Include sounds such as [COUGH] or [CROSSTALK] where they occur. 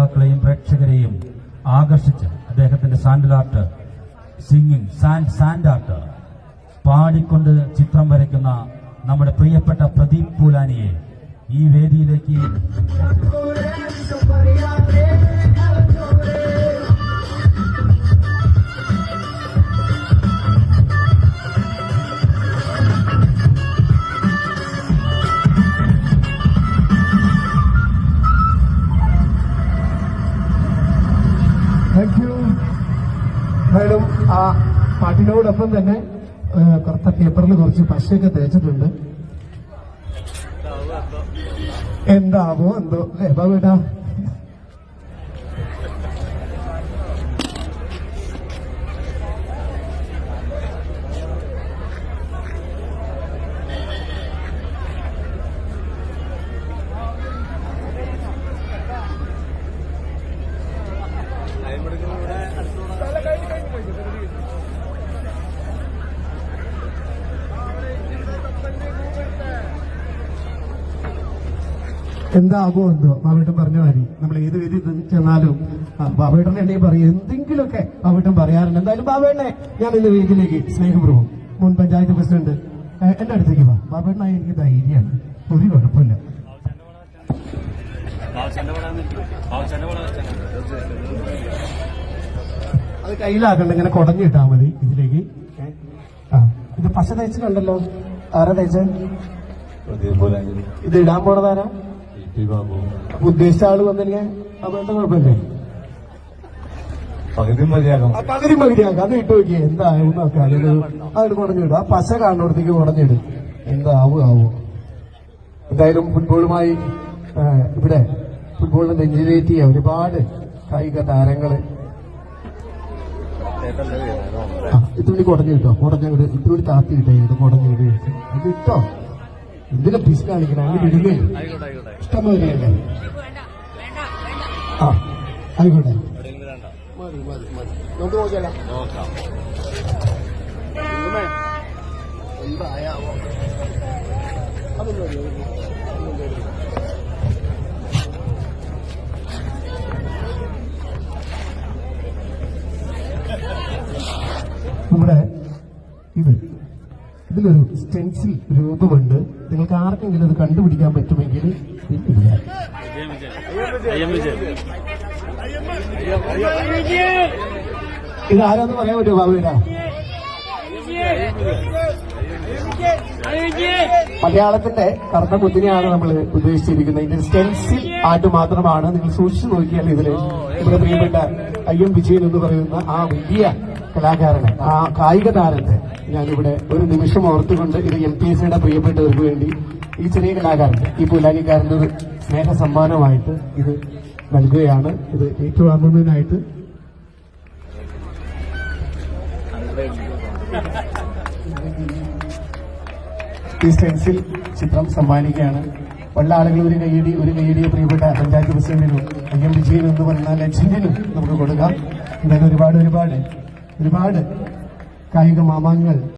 ശ്രോതാക്കളെയും പ്രേക്ഷകരെയും ആകർഷിച്ച് അദ്ദേഹത്തിന്റെ sandal art singing sand sand art പാടിക്കൊണ്ട് ചിത്രം വരയ്ക്കുന്ന നമ്മുടെ പ്രിയപ്പെട്ട പ്രദീപ് പൂലാനിയെ ഈ വേദിയിലേക്ക് എന്തായാലും ആ പാട്ടിനോടൊപ്പം തന്നെ കുറച്ച പേപ്പറിൽ കുറച്ച് പശയൊക്കെ തേച്ചിട്ടുണ്ട്. എന്താവോ എന്തോ? ഏതാ ബാബേട്ടാ എന്താകുമോ എന്തോ ബാബേട്ടൻ പറഞ്ഞ മാതിരി. നമ്മൾ ഏത് വേദി ചെന്നാലും ബാബേട്ടനെ എന്നെ പറയും എന്തെങ്കിലുമൊക്കെ ബാബേട്ടൻ പറയാറുണ്ട്. എന്തായാലും ബാബേട്ടനെ ഞാൻ ഇന്ന് വേദിയിലേക്ക് സ്നേഹപൂർവം മുൻ പഞ്ചായത്ത് പ്രസിഡന്റ് എന്റെ അടുത്തേക്ക് വാ. ബാബേട്ടനായി എനിക്ക് ധൈര്യമാണ്. ഒരു കുഴപ്പമില്ല. അത് കയ്യിലാക്കണ്ട ഇങ്ങനെ കുടഞ്ഞിട്ടാ മതി ഇതിലേക്ക്? ആ ഇത് പശ തയ്ച്ച് കണ്ടല്ലോ ആരാ തയ്ച്ച ഇത് ഇടാൻ പോണതാരാ? ഉദ്ദേശിച്ച ആൾ വന്നില്ലേ അപ്പൊ കുഴപ്പമില്ലേ? പകുതി മതിയാക്കാം പകുതി മതിയാക്കാം അത് ഇട്ട് നോക്കിയേ. അതിന് അതിന് കുടഞ്ഞിടും ആ പശ കാണുന്നിടത്തേക്ക് കുടഞ്ഞിടും എന്താവും ആവോ എന്തായാലും ഫുട്ബോളുമായി ഇവിടെ ഫുട്ബോളിനെ നെഞ്ചിലേറ്റ് ചെയ്യാൻ ഒരുപാട് കായിക താരങ്ങൾ. ആ, ഇതുള്ളി കുടഞ്ഞു കിട്ടോ. കുടഞ്ഞ ഇതുള്ളി താത്തി കിട്ടേ. ഇത് കുടഞ്ഞു ഇത് ഇത് ഇട്ടോ? എന്തിനാ പിസ് കാണിക്കണം? അങ്ങനെ ഇടുകേ ഇഷ്ടമാതിരിയല്ലേ ആ ആയിക്കോട്ടെ. മതി മതി മതി. നമുക്ക് നോക്കിയാലോ? എന്തായാവോ? അതൊന്നും നമ്മുടെ ഇത്. ഇതിലൊരു സ്റ്റെൻസിൽ രൂപമുണ്ട്. നിങ്ങൾക്ക് ആർക്കെങ്കിലും അത് കണ്ടുപിടിക്കാൻ പറ്റുമെങ്കിൽ ഇത് ആരാന്ന് പറയാൻ പറ്റുമോ ബാബുവിനാ മലയാളത്തിന്റെ കറുത്ത കുത്തിനെയാണ് നമ്മൾ ഉദ്ദേശിച്ചിരിക്കുന്നത്. ഇതിന്റെ സ്റ്റെൻസിൽ ആയിട്ട് മാത്രമാണ്. നിങ്ങൾ സൂക്ഷിച്ചു നോക്കിയാൽ ഇതിൽ നമ്മുടെ പ്രിയപ്പെട്ട ഐ എം വിജയൻ എന്ന് പറയുന്ന ആ വലിയ കലാകാരനെ ആ കായിക താരത്തെ ഞാനിവിടെ ഒരു നിമിഷം ഓർത്തുകൊണ്ട് ഇത് എം പി എസ് സിയുടെ പ്രിയപ്പെട്ടവർക്ക് വേണ്ടി ഈ ചെറിയ കലാകാരൻ ഈ പുലാനിക്കാരന്റെ ഒരു സ്നേഹ സമ്മാനമായിട്ട് ഇത് നൽകുകയാണ്. ഇത് ഏറ്റുവാങ്ങുന്നതിനായിട്ട് [LAUGHS] ഈ സ്റ്റെൻസിൽ ചിത്രം സമ്മാനിക്കുകയാണ്. പല ആളുകൾ ഒരു കൈയടി ഒരു കൈയടിയെ പ്രിയപ്പെട്ട പഞ്ചായത്ത് പ്രസിഡന്റിനും ഐ എം വിജയൻ എന്ന് പറയുന്ന ലക്ഷ്യനും നമുക്ക് കൊടുക്കാം. എന്തായാലും ഒരുപാട് ഒരുപാട് ഒരുപാട് കായിക മാമാങ്ങൾ